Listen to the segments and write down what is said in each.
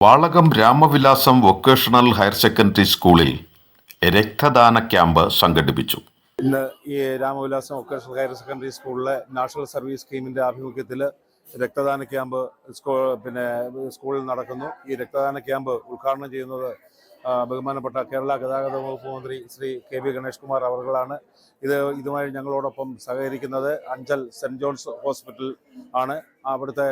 Valakam Ramavilasam vocational higher secondary സ്കൂളിൽ രക്തദാന camp സംഘടിപ്പിച്ചു. ഇന്ന് ഈ രാമവിലാസം വൊക്കേഷണൽ ഹയർ സെക്കൻഡറി സ്കൂളിലെ നാഷണൽ സർവീസ് സ്കീമിന്റെ ആഭിമുഖ്യത്തിൽ രക്തദാന ക്യാമ്പ് സ്കൂൾ പിന്നെ സ്കൂളിൽ നടക്കുന്നു. ഈ രക്തദാന ക്യാമ്പ് ഉദ്ഘാടനം ചെയ്യുന്നത് ബഹുമാനപ്പെട്ട കേരള ഗതാഗത വകുപ്പ് മന്ത്രി ശ്രീ കെ വി ഗണേഷ് കുമാർ അവർകളാണ് ഇത് ഇതുമായി ഞങ്ങളോടൊപ്പം സഹകരിക്കുന്നത് അഞ്ചൽ സെന്റ് ജോൺസ് ഹോസ്പിറ്റൽ ആണ്. അവിടുത്തെ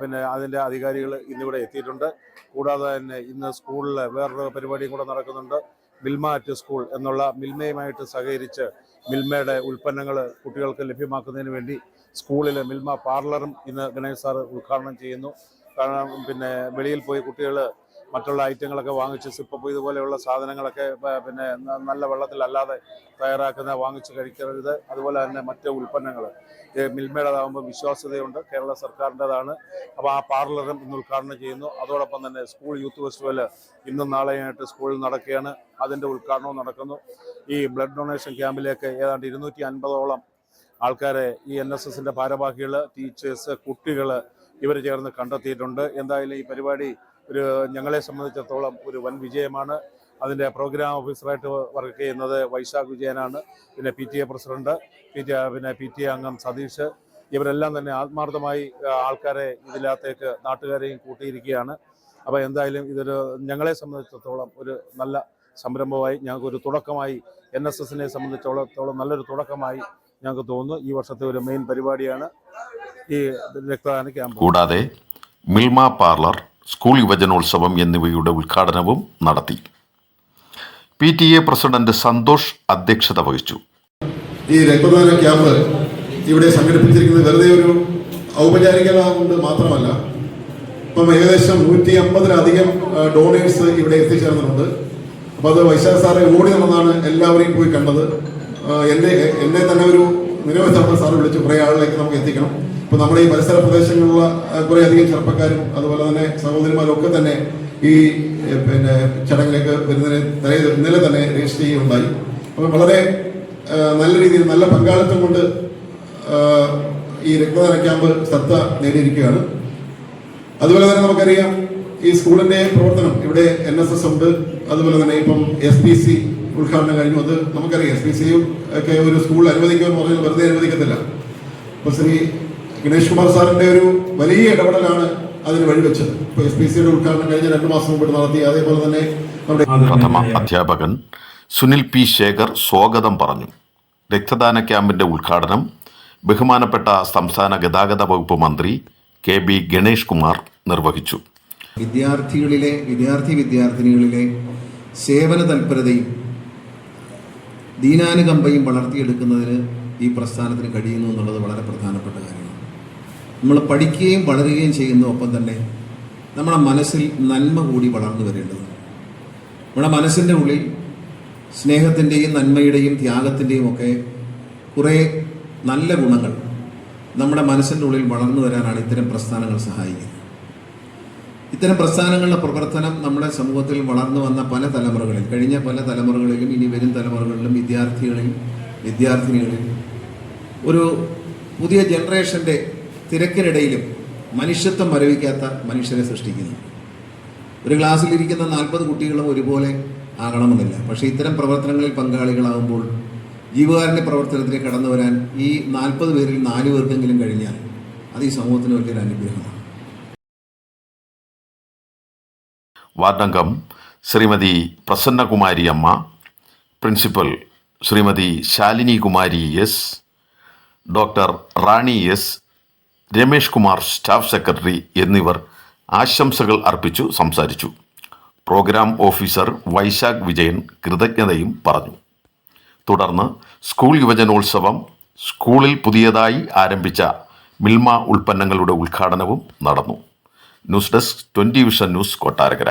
പിന്നെ അതിന്റെ അധികാരികൾ ഇന്നിവിടെ എത്തിയിട്ടുണ്ട്. കൂടാതെ തന്നെ ഇന്ന് സ്കൂളിൽ വേറൊരു പരിപാടിയും കൂടെ നടക്കുന്നുണ്ട്. മിൽമ അറ്റ് സ്കൂൾ എന്നുള്ള മിൽമയുമായിട്ട് സഹകരിച്ച് മിൽമയുടെ ഉൽപ്പന്നങ്ങൾ കുട്ടികൾക്ക് ലഭ്യമാക്കുന്നതിന് വേണ്ടി സ്കൂളിൽ മിൽമ പാർലറും ഇന്ന് ഗണേഷ് സാർ ഉദ്ഘാടനം ചെയ്യുന്നു. കാരണം പിന്നെ വെളിയിൽ പോയി കുട്ടികൾ മറ്റുള്ള ഐറ്റങ്ങളൊക്കെ വാങ്ങിച്ച് സിപ്പപ്പ് ഇതുപോലെയുള്ള സാധനങ്ങളൊക്കെ പിന്നെ നല്ല വെള്ളത്തിലല്ലാതെ തയ്യാറാക്കുന്ന വാങ്ങിച്ച് കഴിക്കരുത്. അതുപോലെ തന്നെ മറ്റ് ഉൽപ്പന്നങ്ങൾ മിൽമയുടേതാകുമ്പോൾ വിശ്വാസ്യതയുണ്ട്. കേരള സർക്കാരിന്റെതാണ്. അപ്പോൾ ആ പാർലറും ഇന്ന് ഉദ്ഘാടനം ചെയ്യുന്നു. അതോടൊപ്പം തന്നെ സ്കൂൾ യൂത്ത് ഫെസ്റ്റിവൽ ഇന്നും നാളെയായിട്ട് സ്കൂളിൽ നടക്കുകയാണ്. അതിന്റെ ഉദ്ഘാടനവും നടക്കുന്നു. ഈ ബ്ലഡ് ഡൊണേഷൻ ക്യാമ്പിലേക്ക് ഏതാണ്ട് ഇരുന്നൂറ്റി അൻപതോളം ആൾക്കാരെ ഈ എൻ എസ് എസിന്റെ ഭാരവാഹികൾ ടീച്ചേഴ്സ് കുട്ടികൾ ഇവർ ചേർന്ന് കണ്ടെത്തിയിട്ടുണ്ട്. എന്തായാലും ഈ പരിപാടി ഒരു ഞങ്ങളെ സംബന്ധിച്ചിടത്തോളം ഒരു വൻ വിജയമാണ്. അതിന്റെ പ്രോഗ്രാം ഓഫീസറായിട്ട് വർക്ക് ചെയ്യുന്നത് വൈശാഖ് വിജയനാണ്. പിന്നെ P T A president P T പിന്നെ പി ടി എ അംഗം സതീഷ്. ഇവരെല്ലാം തന്നെ ആത്മാർത്ഥമായി ആൾക്കാരെ ഇതിനകത്തേക്ക് നാട്ടുകാരെയും കൂട്ടിയിരിക്കുകയാണ്. അപ്പോൾ എന്തായാലും ഇതൊരു ഞങ്ങളെ സംബന്ധിച്ചിടത്തോളം ഒരു നല്ല സംരംഭമായി ഞങ്ങൾക്ക് ഒരു തുടക്കമായി എൻ എസ് എസിനെ സംബന്ധിച്ചിടത്തോളം നല്ലൊരു തുടക്കമായി ഞങ്ങൾക്ക് തോന്നുന്നു. ഈ വർഷത്തെ ഒരു മെയിൻ പരിപാടിയാണ് ഈ രക്തദാന ക്യാമ്പ്. കൂടാതെ മിൽമ പാർലർ സ്കൂൾ യുവജനോത്സവം എന്നിവയുടെ ഉദ്ഘാടനവും നടത്തി. P T A president Santhosh അധ്യക്ഷത വഹിച്ചു. ഈ രക്തദാന ക്യാമ്പ് ഇവിടെ സംഘടിപ്പിച്ചിരിക്കുന്നത് വെറുതെ ഒരു ഔപചാരികത കൊണ്ട് മാത്രമല്ല ഇപ്പം ഏകദേശം നൂറ്റി അമ്പതിലധികം ഡോണേഴ്സ് ഇവിടെ എത്തിച്ചേർന്നിട്ടുണ്ട്. അപ്പോൾ അത് വൈശാഖ് സാറെ ഓടി നടന്നാണ് എല്ലാവരെയും പോയി കണ്ടത്. എന്നെ എന്നെ തന്നെ ഒരു നിരവധി സാറ് വിളിച്ചു കുറേ ആളിലേക്ക് നമുക്ക് എത്തിക്കണം. ഇപ്പോൾ നമ്മുടെ ഈ പരിസര പ്രദേശങ്ങളിലുള്ള കുറെ അധികം ചെറുപ്പക്കാരും അതുപോലെ തന്നെ സഹോദരിമാരും ഒക്കെ തന്നെ ഈ പിന്നെ ചടങ്ങിലേക്ക് വരുന്നതിന് തലേ ഇന്നലെ തന്നെ രജിസ്റ്റർ ചെയ്യുകയുണ്ടായി. അപ്പോൾ വളരെ നല്ല രീതിയിൽ നല്ല പങ്കാളിത്തം കൊണ്ട് ഈ രക്തദാന ക്യാമ്പ് ശ്രദ്ധ നേടിയിരിക്കുകയാണ്. അതുപോലെ തന്നെ നമുക്കറിയാം ഈ സ്കൂളിന്റെ പ്രവർത്തനം ഇവിടെ എൻ എസ് എസ് ഉണ്ട്. അതുപോലെ തന്നെ ഇപ്പം എസ് പി സി ഉദ്ഘാടനം കഴിഞ്ഞു. അത് നമുക്കറിയാം എസ് പി സി ഒക്കെ ഒരു സ്കൂൾ അനുവദിക്കുമെന്ന് പറഞ്ഞാൽ വെറുതെ അനുവദിക്കത്തില്ല. അപ്പൊ ശ്രീ ഗണേഷ് കുമാർ സാറിന്റെ ഒരു വലിയ ഇടപെടലാണ് അതിന് വഴിവെച്ചത്. ഇപ്പൊ എസ് പി സിയുടെ ഉദ്ഘാടനം കഴിഞ്ഞ രണ്ട് മാസം മുമ്പ് നടത്തി. അതേപോലെ തന്നെ നമ്മുടെ പ്രഥമ അധ്യാപകൻ സുനിൽ പി. ശേഖർ സ്വാഗതം പറഞ്ഞു. രക്തദാന ക്യാമ്പിന്റെ ഉദ്ഘാടനം ബഹുമാനപ്പെട്ട സംസ്ഥാന ഗതാഗത വകുപ്പ് മന്ത്രി കെ ബി ഗണേഷ് കുമാർ നിർവഹിച്ചു. വിദ്യാർത്ഥികളിലെ വിദ്യാർത്ഥി വിദ്യാർത്ഥിനികളിലെ സേവന തൽപരതയും ദീനാനുകമ്പയും വളർത്തിയെടുക്കുന്നതിന് ഈ പ്രസ്ഥാനത്തിന് കഴിയുന്നു എന്നുള്ളത് വളരെ പ്രധാനപ്പെട്ട കാര്യമാണ്. നമ്മൾ പഠിക്കുകയും വളരുകയും ചെയ്യുന്ന ഒപ്പം തന്നെ നമ്മുടെ മനസ്സിൽ നന്മ കൂടി വളർന്നു വരേണ്ടതുണ്ട്. നമ്മുടെ മനസ്സിന്റെ ഉള്ളിൽ സ്നേഹത്തിന്റെയും നന്മയുടെയും ത്യാഗത്തിന്റെയും ഒക്കെ കുറേ നല്ല ഗുണങ്ങൾ നമ്മുടെ മനസ്സിന്റെ ഉള്ളിൽ വളർന്നു വരാനാണ് ഇത്തരം പ്രസ്ഥാനങ്ങൾ സഹായിക്കുന്നത്. ഇത്തരം പ്രസ്ഥാനങ്ങളുടെ പ്രവർത്തനം നമ്മുടെ സമൂഹത്തിൽ വളർന്നു വന്ന പല തലമുറകളിൽ കഴിഞ്ഞ പല തലമുറകളിലും ഇനി വരും തലമുറകളിലും വിദ്യാർത്ഥികളിൽ വിദ്യാർത്ഥിനികളിൽ ഒരു പുതിയ ജനറേഷന്റെ തിരക്കിനിടയിലും മനുഷ്യത്വം മരവിക്കാത്ത മനുഷ്യനെ സൃഷ്ടിക്കുന്നു. ഒരു ക്ലാസ്സിലിരിക്കുന്ന നാൽപ്പത് കുട്ടികളും ഒരുപോലെ ആകണമെന്നില്ല. പക്ഷേ ഇത്തരം പ്രവർത്തനങ്ങളിൽ പങ്കാളികളാകുമ്പോൾ ജീവകാരുണ്യ പ്രവർത്തനത്തിലേക്ക് കടന്നു വരാൻ ഈ നാൽപ്പത് പേരിൽ നാല് പേർക്കെങ്കിലും കഴിഞ്ഞാൽ അത് ഈ സമൂഹത്തിന് വലിയൊരു അനുഗ്രഹമാണ്. വാർഡംഗം Shrimati Prasannakumari Amma. Principal Shrimati Shalini Kumari S. Doctor Rani S. Ramesh Kumar staff secretary എന്നിവർ ആശംസകൾ അർപ്പിച്ചു സംസാരിച്ചു. പ്രോഗ്രാം ഓഫീസർ വൈശാഖ് വിജയൻ കൃതജ്ഞതയും പറഞ്ഞു. തുടർന്ന് സ്കൂൾ യുവജനോത്സവം സ്കൂളിൽ പുതിയതായി ആരംഭിച്ച മിൽമ ഉൽപ്പന്നങ്ങളുടെ ഉദ്ഘാടനവും നടന്നു. News desk twenty vision news Kottarakkara.